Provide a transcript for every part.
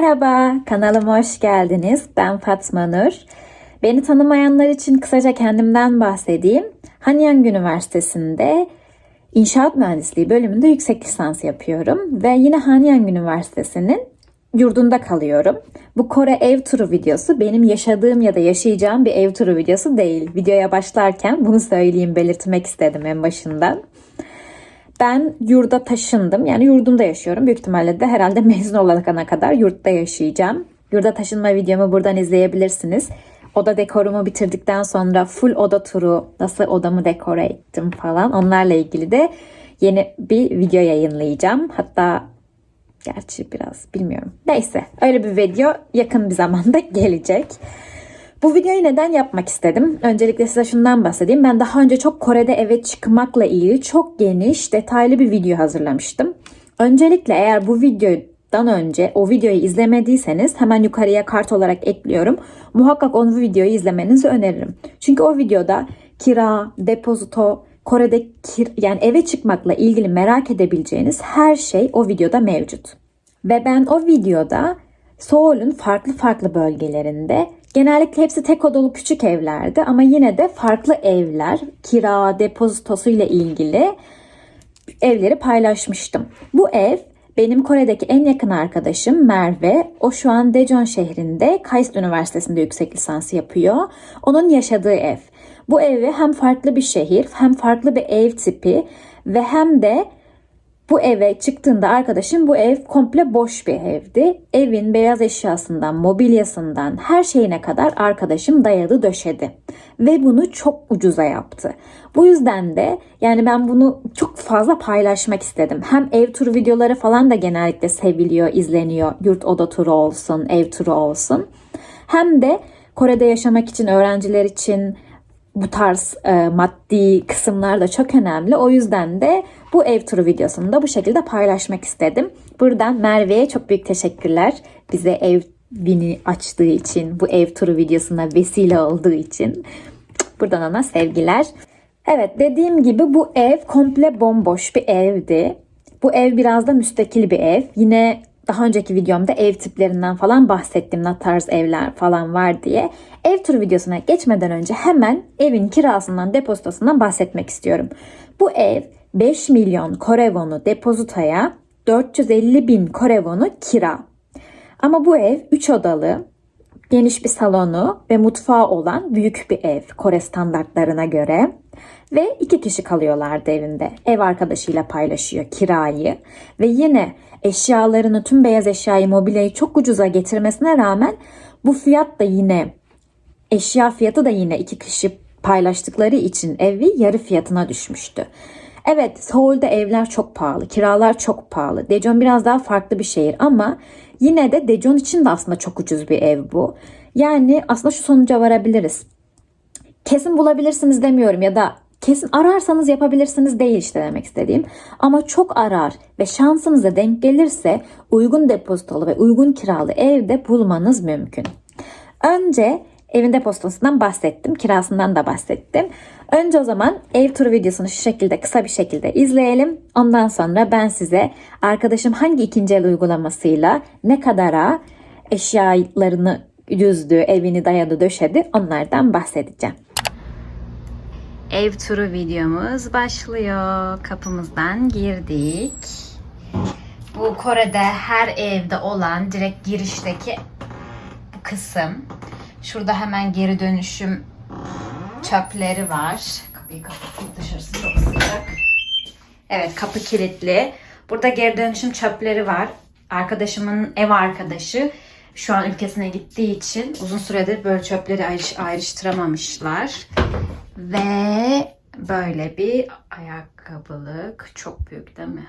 Merhaba, kanalıma hoş geldiniz. Ben Fatma Nur. Beni tanımayanlar için kısaca kendimden bahsedeyim. Hanyang Üniversitesi'nde İnşaat Mühendisliği bölümünde yüksek lisans yapıyorum ve yine Hanyang Üniversitesi'nin yurdunda kalıyorum. Bu Kore ev turu videosu benim yaşadığım ya da yaşayacağım bir ev turu videosu değil. Videoya başlarken bunu söyleyeyim, belirtmek istedim en başından. Ben yurda taşındım. Yani yurdumda yaşıyorum. Büyük ihtimalle de herhalde mezun olana kadar yurtta yaşayacağım. Yurda taşınma videomu buradan izleyebilirsiniz. Oda dekorumu bitirdikten sonra full oda turu, nasıl odamı dekore ettim falan onlarla ilgili de yeni bir video yayınlayacağım. Hatta gerçi biraz bilmiyorum. Neyse öyle bir video yakın bir zamanda gelecek. Bu videoyu neden yapmak istedim? Öncelikle size şundan bahsedeyim. Ben daha önce çok Kore'de eve çıkmakla ilgili çok geniş, detaylı bir video hazırlamıştım. Öncelikle eğer bu videodan önce o videoyu izlemediyseniz hemen yukarıya kart olarak ekliyorum. Muhakkak o videoyu izlemenizi öneririm. Çünkü o videoda kira, depozito, Kore'de kir, yani eve çıkmakla ilgili merak edebileceğiniz her şey o videoda mevcut. Ve ben o videoda Seoul'un farklı farklı bölgelerinde genellikle hepsi tek odalı küçük evlerdi ama yine de farklı evler, kira, depozitosu ile ilgili evleri paylaşmıştım. Bu ev benim Kore'deki en yakın arkadaşım Merve. O şu an Daejeon şehrinde Kaist Üniversitesi'nde yüksek lisans yapıyor. Onun yaşadığı ev. Bu evi hem farklı bir şehir hem farklı bir ev tipi ve hem de bu eve çıktığında arkadaşım bu ev komple boş bir evdi. Evin beyaz eşyasından, mobilyasından her şeyine kadar arkadaşım dayadı döşedi. Ve bunu çok ucuza yaptı. Bu yüzden de yani ben bunu çok fazla paylaşmak istedim. Hem ev turu videoları falan da genellikle seviliyor, izleniyor. Yurt oda turu olsun, ev turu olsun. Hem de Kore'de yaşamak için, öğrenciler için, bu tarz e, maddi kısımlar da çok önemli. O yüzden de bu ev turu videosunu da bu şekilde paylaşmak istedim. Buradan Merve'ye çok büyük teşekkürler. Bize evini açtığı için, bu ev turu videosuna vesile olduğu için. Buradan ona sevgiler. Evet dediğim gibi bu ev komple bomboş bir evdi. Bu ev biraz da müstakil bir ev. Yine daha önceki videomda ev tiplerinden falan bahsettim. Ne tarz evler falan var diye. Ev turu videosuna geçmeden önce hemen evin kirasından, depozitosundan bahsetmek istiyorum. Bu ev 5 milyon korevonu depozitoya, 450 bin korevonu kira. Ama bu ev 3 odalı, geniş bir salonu ve mutfağı olan büyük bir ev Kore standartlarına göre. Ve iki kişi kalıyorlardı evinde. Ev arkadaşıyla paylaşıyor kirayı. Ve yine eşyalarını, tüm beyaz eşyayı, mobilyayı çok ucuza getirmesine rağmen bu fiyat da yine eşya fiyatı da yine iki kişi paylaştıkları için evi yarı fiyatına düşmüştü. Evet Seoul'de evler çok pahalı, kiralar çok pahalı. Daejeon biraz daha farklı bir şehir ama yine de Daejeon için de aslında çok ucuz bir ev bu. Yani aslında şu sonuca varabiliriz. Kesin bulabilirsiniz demiyorum ya da kesin ararsanız yapabilirsiniz değil işte demek istediğim. Ama çok arar ve şansınıza denk gelirse uygun depozitolu ve uygun kiralı evde bulmanız mümkün. Önce evin depozitosundan bahsettim, kirasından da bahsettim. Önce o zaman ev turu videosunu şu şekilde kısa bir şekilde izleyelim. Ondan sonra ben size arkadaşım hangi ikinci el uygulamasıyla ne kadara eşyalarını düzdü, evini dayadı, döşedi onlardan bahsedeceğim. Ev turu videomuz başlıyor. Kapımızdan girdik. Bu Kore'de her evde olan direkt girişteki bu kısım. Şurada hemen geri dönüşüm çöpleri var. Kapıyı kapatayım dışarısı çok sıcak. Evet kapı kilitli. Burada geri dönüşüm çöpleri var. Arkadaşımın ev arkadaşı şu an ülkesine gittiği için uzun süredir böyle çöpleri ayrış, ayrıştıramamışlar. Ve böyle bir ayakkabılık. Çok büyük değil mi?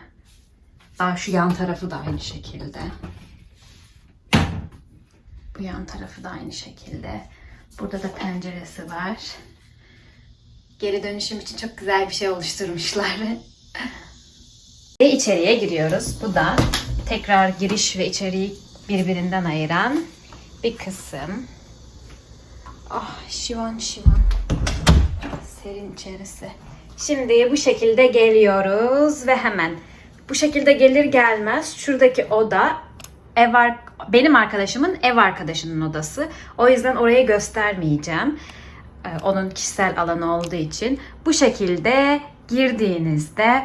Aa, şu yan tarafı da aynı şekilde. Bu yan tarafı da aynı şekilde. Burada da penceresi var. Geri dönüşüm için çok güzel bir şey oluşturmuşlar. ve içeriye giriyoruz. Bu da tekrar giriş ve içeriği birbirinden ayıran bir kısım. Ah şivan şivan. Serin içerisi. Şimdi bu şekilde geliyoruz ve hemen bu şekilde gelir gelmez şuradaki oda ev benim arkadaşımın ev arkadaşının odası. O yüzden orayı göstermeyeceğim. Ee, onun kişisel alanı olduğu için. Bu şekilde girdiğinizde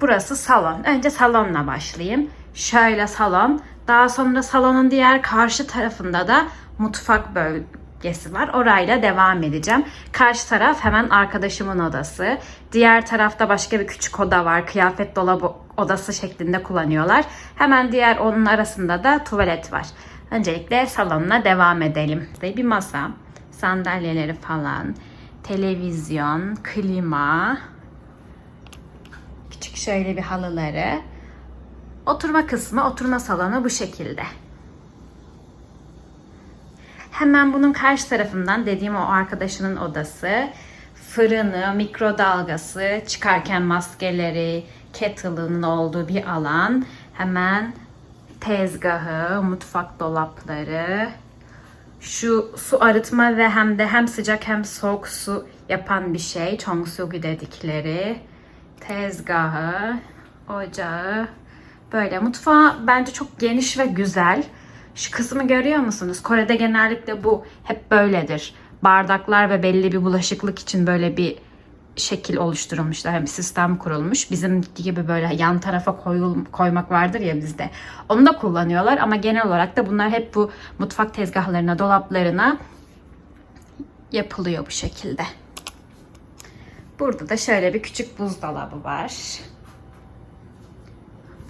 burası salon. Önce salonla başlayayım. Şöyle salon. Daha sonra salonun diğer karşı tarafında da mutfak bölgesi var. Orayla devam edeceğim. Karşı taraf hemen arkadaşımın odası. Diğer tarafta başka bir küçük oda var. Kıyafet dolabı odası şeklinde kullanıyorlar. Hemen diğer onun arasında da tuvalet var. Öncelikle salonuna devam edelim. Bir masa, sandalyeleri falan, televizyon, klima, küçük şöyle bir halıları. Oturma kısmı, oturma salonu bu şekilde. Hemen bunun karşı tarafından dediğim o arkadaşının odası, fırını, mikrodalgası, çıkarken maskeleri, kettle'ının olduğu bir alan. Hemen tezgahı, mutfak dolapları, şu su arıtma ve hem de hem sıcak hem soğuk su yapan bir şey. Chongsugi dedikleri. Tezgahı, ocağı. Böyle mutfağı bence çok geniş ve güzel. Şu kısmı görüyor musunuz? Kore'de genellikle bu hep böyledir. Bardaklar ve belli bir bulaşıklık için böyle bir şekil oluşturulmuşlar. Bir sistem kurulmuş. Bizim gibi böyle yan tarafa koyul, koymak vardır ya bizde. Onu da kullanıyorlar ama genel olarak da bunlar hep bu mutfak tezgahlarına, dolaplarına yapılıyor bu şekilde. Burada da şöyle bir küçük buzdolabı var.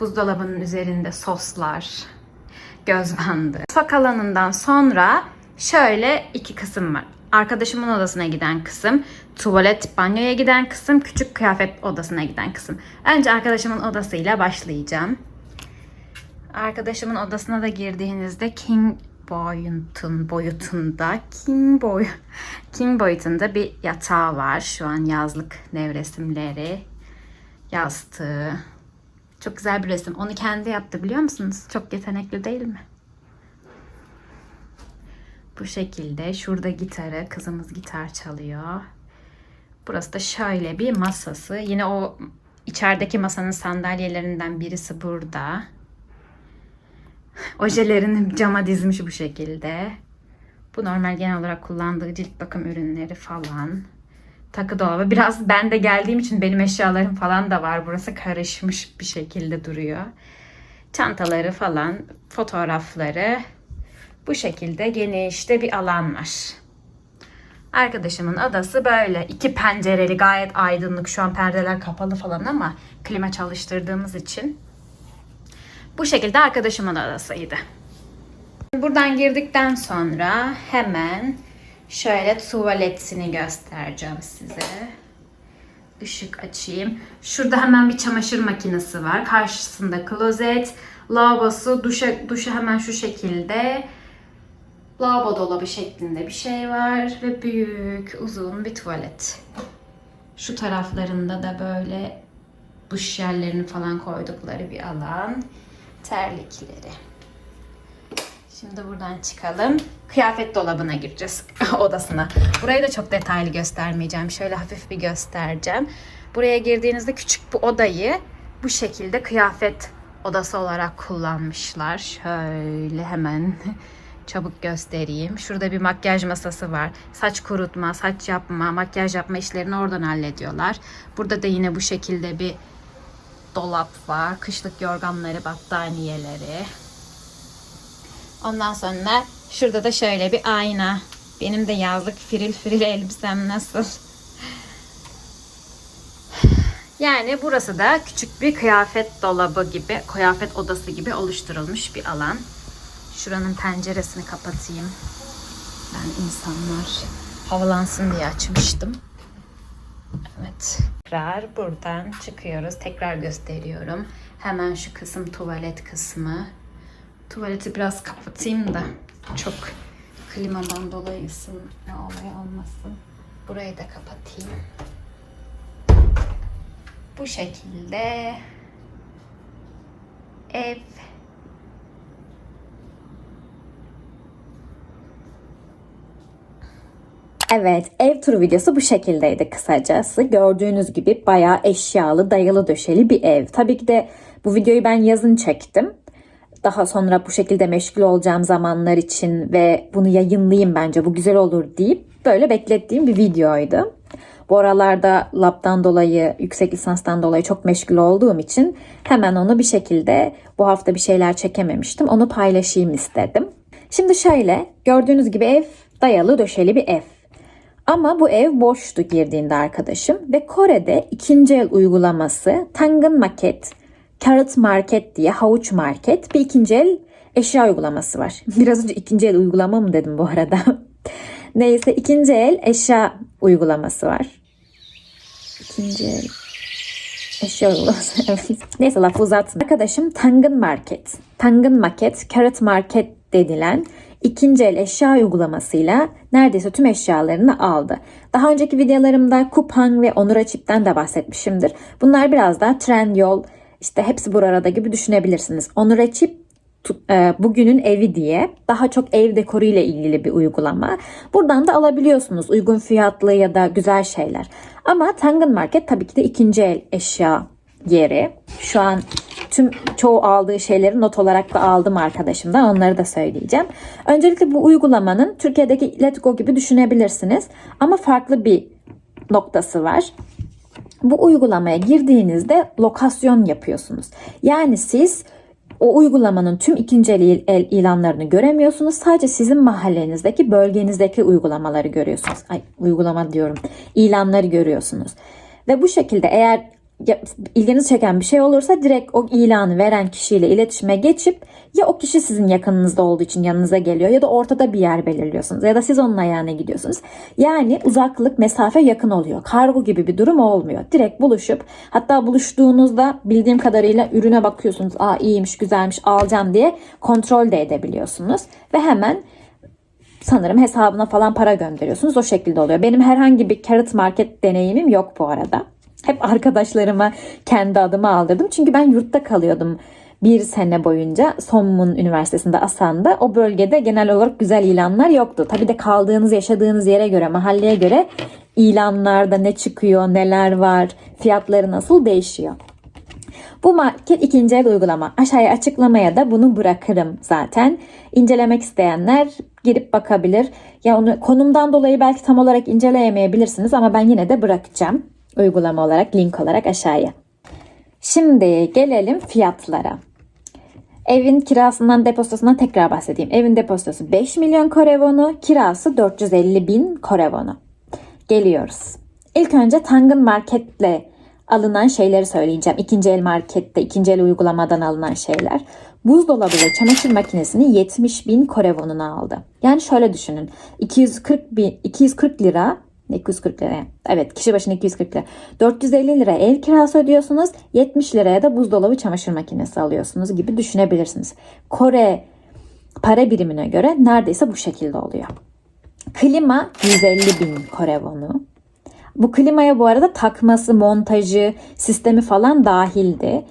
Buzdolabının üzerinde soslar, göz bandı. Mutfak alanından sonra şöyle iki kısım var. Arkadaşımın odasına giden kısım, tuvalet, banyoya giden kısım, küçük kıyafet odasına giden kısım. Önce arkadaşımın odasıyla başlayacağım. Arkadaşımın odasına da girdiğinizde King boyutun boyutunda King boy King boyutunda bir yatağı var. Şu an yazlık nevresimleri, yastığı. Çok güzel bir resim. Onu kendi yaptı biliyor musunuz? Çok yetenekli değil mi? Bu şekilde. Şurada gitarı. Kızımız gitar çalıyor. Burası da şöyle bir masası. Yine o içerideki masanın sandalyelerinden birisi burada. Ojelerini cama dizmiş bu şekilde. Bu normal genel olarak kullandığı cilt bakım ürünleri falan. Takı dolabı. Biraz ben de geldiğim için benim eşyalarım falan da var. Burası karışmış bir şekilde duruyor. Çantaları falan, fotoğrafları. Bu şekilde genişte bir alan var. Arkadaşımın adası böyle. iki pencereli gayet aydınlık. Şu an perdeler kapalı falan ama klima çalıştırdığımız için. Bu şekilde arkadaşımın adasıydı. Buradan girdikten sonra hemen şöyle tuvaletini göstereceğim size. Işık açayım. Şurada hemen bir çamaşır makinesi var. Karşısında klozet, lavabosu, duşa, duşa hemen şu şekilde lavabo dolabı şeklinde bir şey var ve büyük uzun bir tuvalet. Şu taraflarında da böyle duş yerlerini falan koydukları bir alan. Terlikleri. Şimdi buradan çıkalım. Kıyafet dolabına gireceğiz odasına. Burayı da çok detaylı göstermeyeceğim. Şöyle hafif bir göstereceğim. Buraya girdiğinizde küçük bu odayı bu şekilde kıyafet odası olarak kullanmışlar. Şöyle hemen çabuk göstereyim. Şurada bir makyaj masası var. Saç kurutma, saç yapma, makyaj yapma işlerini oradan hallediyorlar. Burada da yine bu şekilde bir dolap var. Kışlık yorganları, battaniyeleri. Ondan sonra şurada da şöyle bir ayna. Benim de yazlık firil firil elbisem nasıl? Yani burası da küçük bir kıyafet dolabı gibi, kıyafet odası gibi oluşturulmuş bir alan. Şuranın penceresini kapatayım. Ben insanlar havalansın diye açmıştım. Evet. Tekrar buradan çıkıyoruz. Tekrar gösteriyorum. Hemen şu kısım tuvalet kısmı. Tuvaleti biraz kapatayım da çok klimadan dolayı ısın ne olay olmasın. Burayı da kapatayım. Bu şekilde ev Evet, ev turu videosu bu şekildeydi kısacası. Gördüğünüz gibi bayağı eşyalı, dayalı döşeli bir ev. Tabii ki de bu videoyu ben yazın çektim. Daha sonra bu şekilde meşgul olacağım zamanlar için ve bunu yayınlayayım bence bu güzel olur deyip böyle beklettiğim bir videoydu. Bu aralarda labdan dolayı, yüksek lisanstan dolayı çok meşgul olduğum için hemen onu bir şekilde bu hafta bir şeyler çekememiştim. Onu paylaşayım istedim. Şimdi şöyle, gördüğünüz gibi ev dayalı döşeli bir ev. Ama bu ev boştu girdiğinde arkadaşım ve Kore'de ikinci el uygulaması Tangın Market, Carrot Market diye havuç market bir ikinci el eşya uygulaması var. Biraz önce ikinci el uygulama mı dedim bu arada. Neyse ikinci el eşya uygulaması var. İkinci el eşya uygulaması. Neyse lafı uzatma. Arkadaşım Tangın Market, Tangın Market, Carrot Market dedilen ikinci el eşya uygulamasıyla neredeyse tüm eşyalarını aldı. Daha önceki videolarımda Kupang ve Onura Chip'ten de bahsetmişimdir. Bunlar biraz daha Trendyol, işte hepsi burada gibi düşünebilirsiniz. Tu- e, bugünün evi diye daha çok ev dekoru ile ilgili bir uygulama. Buradan da alabiliyorsunuz uygun fiyatlı ya da güzel şeyler. Ama Tangın Market tabii ki de ikinci el eşya yeri. Şu an tüm çoğu aldığı şeyleri not olarak da aldım arkadaşımdan. Onları da söyleyeceğim. Öncelikle bu uygulamanın Türkiye'deki Letgo gibi düşünebilirsiniz. Ama farklı bir noktası var. Bu uygulamaya girdiğinizde lokasyon yapıyorsunuz. Yani siz o uygulamanın tüm ikinci el, el ilanlarını göremiyorsunuz. Sadece sizin mahallenizdeki, bölgenizdeki uygulamaları görüyorsunuz. Ay uygulama diyorum. İlanları görüyorsunuz. Ve bu şekilde eğer ilginizi çeken bir şey olursa direkt o ilanı veren kişiyle iletişime geçip ya o kişi sizin yakınınızda olduğu için yanınıza geliyor ya da ortada bir yer belirliyorsunuz ya da siz onun ayağına gidiyorsunuz. Yani uzaklık mesafe yakın oluyor. Kargo gibi bir durum olmuyor. Direkt buluşup hatta buluştuğunuzda bildiğim kadarıyla ürüne bakıyorsunuz. Aa iyiymiş güzelmiş alacağım diye kontrol de edebiliyorsunuz. Ve hemen sanırım hesabına falan para gönderiyorsunuz. O şekilde oluyor. Benim herhangi bir carrot market deneyimim yok bu arada. Hep arkadaşlarıma kendi adıma aldırdım. Çünkü ben yurtta kalıyordum bir sene boyunca Sommun Üniversitesi'nde Asan'da. O bölgede genel olarak güzel ilanlar yoktu. Tabii de kaldığınız, yaşadığınız yere göre, mahalleye göre ilanlarda ne çıkıyor, neler var, fiyatları nasıl değişiyor. Bu market ikinci el uygulama. Aşağıya açıklamaya da bunu bırakırım zaten. İncelemek isteyenler girip bakabilir. Ya onu konumdan dolayı belki tam olarak inceleyemeyebilirsiniz ama ben yine de bırakacağım uygulama olarak, link olarak aşağıya. Şimdi gelelim fiyatlara. Evin kirasından depozitosundan tekrar bahsedeyim. Evin depozitosu 5 milyon Kore wonu, kirası 450 bin Kore wonu. Geliyoruz. İlk önce Tangın Market'le alınan şeyleri söyleyeceğim. İkinci el markette, ikinci el uygulamadan alınan şeyler. Buzdolabı ve çamaşır makinesini 70 bin Kore wonuna aldı. Yani şöyle düşünün. 240 bin, 240 lira 240 liraya. Evet kişi başına 240 lira. 450 lira ev kirası ödüyorsunuz. 70 liraya da buzdolabı çamaşır makinesi alıyorsunuz gibi düşünebilirsiniz. Kore para birimine göre neredeyse bu şekilde oluyor. Klima 150 bin Kore wonu. Bu klimaya bu arada takması, montajı, sistemi falan dahildi.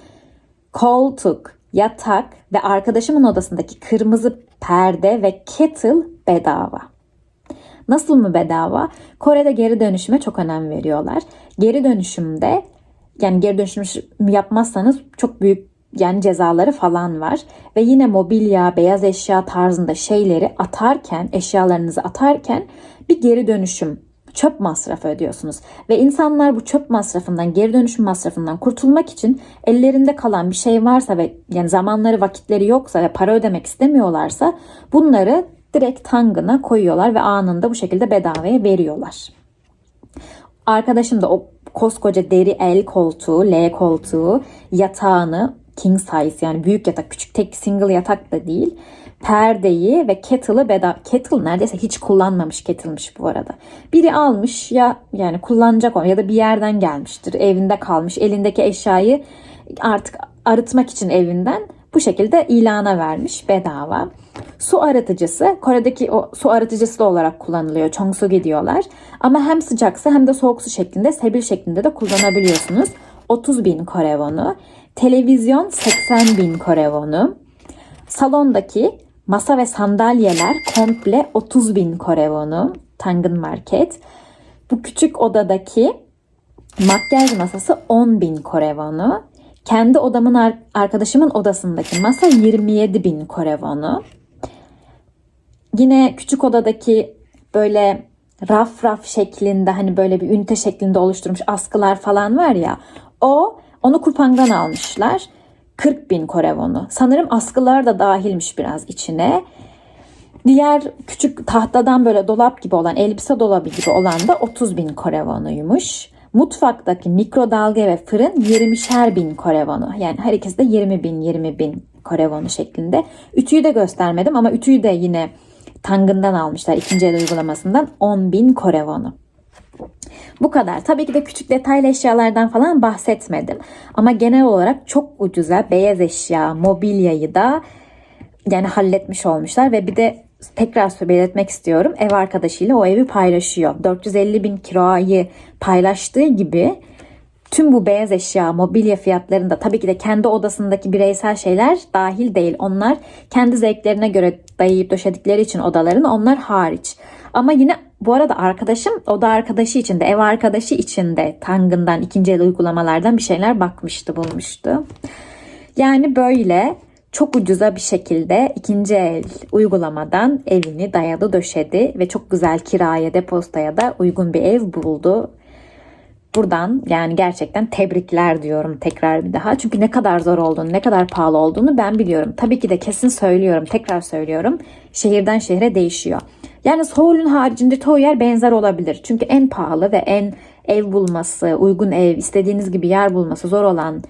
Koltuk, yatak ve arkadaşımın odasındaki kırmızı perde ve kettle bedava. Nasıl mı bedava? Kore'de geri dönüşüme çok önem veriyorlar. Geri dönüşümde yani geri dönüşüm yapmazsanız çok büyük yani cezaları falan var. Ve yine mobilya, beyaz eşya tarzında şeyleri atarken, eşyalarınızı atarken bir geri dönüşüm çöp masrafı ödüyorsunuz. Ve insanlar bu çöp masrafından, geri dönüşüm masrafından kurtulmak için ellerinde kalan bir şey varsa ve yani zamanları, vakitleri yoksa ve para ödemek istemiyorlarsa bunları direkt tangına koyuyorlar ve anında bu şekilde bedavaya veriyorlar. Arkadaşım da o koskoca deri el koltuğu, L koltuğu, yatağını king size yani büyük yatak, küçük tek single yatak da değil. Perdeyi ve kettle'ı bedava. Kettle neredeyse hiç kullanmamış kettle'mış bu arada. Biri almış ya yani kullanacak o ya da bir yerden gelmiştir. Evinde kalmış. Elindeki eşyayı artık arıtmak için evinden bu şekilde ilana vermiş bedava. Su arıtıcısı Kore'deki o su arıtıcısı da olarak kullanılıyor. Chongsugi diyorlar. Ama hem sıcak su hem de soğuk su şeklinde sebil şeklinde de kullanabiliyorsunuz. 30 bin Kore wonu. Televizyon 80 bin Kore wonu. Salondaki masa ve sandalyeler komple 30 bin Kore wonu. Tangın Market. Bu küçük odadaki makyaj masası 10 bin Kore wonu. Kendi odamın ar- arkadaşımın odasındaki masa 27 bin Kore wonu. Yine küçük odadaki böyle raf raf şeklinde hani böyle bir ünite şeklinde oluşturmuş askılar falan var ya o onu Kupang'dan almışlar. 40 bin Kore wonu. Sanırım askılar da dahilmiş biraz içine. Diğer küçük tahtadan böyle dolap gibi olan, elbise dolabı gibi olan da 30 bin Kore wonuymuş. Mutfaktaki mikrodalga ve fırın 20'şer bin Kore wonu. Yani her ikisi de 20 bin, 20 bin Kore wonu şeklinde. Ütüyü de göstermedim ama ütüyü de yine Tangın'dan almışlar ikinci el uygulamasından 10 bin Kore wonu. Bu kadar. Tabii ki de küçük detaylı eşyalardan falan bahsetmedim. Ama genel olarak çok ucuza beyaz eşya, mobilyayı da yani halletmiş olmuşlar ve bir de tekrar belirtmek istiyorum ev arkadaşıyla o evi paylaşıyor. 450 bin kirayı paylaştığı gibi tüm bu beyaz eşya, mobilya fiyatlarında tabii ki de kendi odasındaki bireysel şeyler dahil değil. Onlar kendi zevklerine göre dayayıp döşedikleri için odaların onlar hariç. Ama yine bu arada arkadaşım oda arkadaşı için de ev arkadaşı için de Tangın'dan ikinci el uygulamalardan bir şeyler bakmıştı bulmuştu. Yani böyle çok ucuza bir şekilde ikinci el uygulamadan evini dayadı döşedi ve çok güzel kiraya depostaya da uygun bir ev buldu. Buradan yani gerçekten tebrikler diyorum tekrar bir daha. Çünkü ne kadar zor olduğunu, ne kadar pahalı olduğunu ben biliyorum. Tabii ki de kesin söylüyorum, tekrar söylüyorum. Şehirden şehre değişiyor. Yani Seul'ün haricinde çoğu yer benzer olabilir. Çünkü en pahalı ve en ev bulması, uygun ev, istediğiniz gibi yer bulması zor olan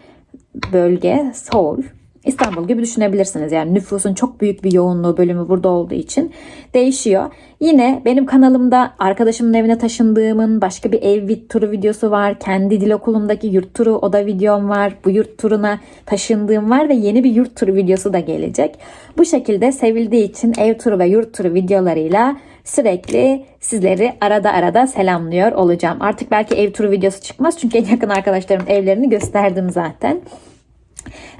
bölge Seoul. İstanbul gibi düşünebilirsiniz. Yani nüfusun çok büyük bir yoğunluğu bölümü burada olduğu için değişiyor. Yine benim kanalımda arkadaşımın evine taşındığımın başka bir ev turu videosu var. Kendi dil okulumdaki yurt turu oda videom var. Bu yurt turuna taşındığım var ve yeni bir yurt turu videosu da gelecek. Bu şekilde sevildiği için ev turu ve yurt turu videolarıyla sürekli sizleri arada arada selamlıyor olacağım. Artık belki ev turu videosu çıkmaz çünkü en yakın arkadaşlarımın evlerini gösterdim zaten.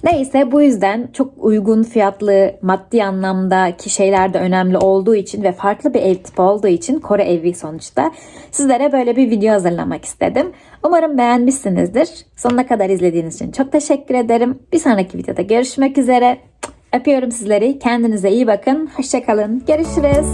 Neyse bu yüzden çok uygun fiyatlı maddi anlamdaki şeyler de önemli olduğu için ve farklı bir ev tipi olduğu için Kore evi sonuçta sizlere böyle bir video hazırlamak istedim. Umarım beğenmişsinizdir. Sonuna kadar izlediğiniz için çok teşekkür ederim. Bir sonraki videoda görüşmek üzere. Öpüyorum sizleri. Kendinize iyi bakın. Hoşçakalın. Görüşürüz.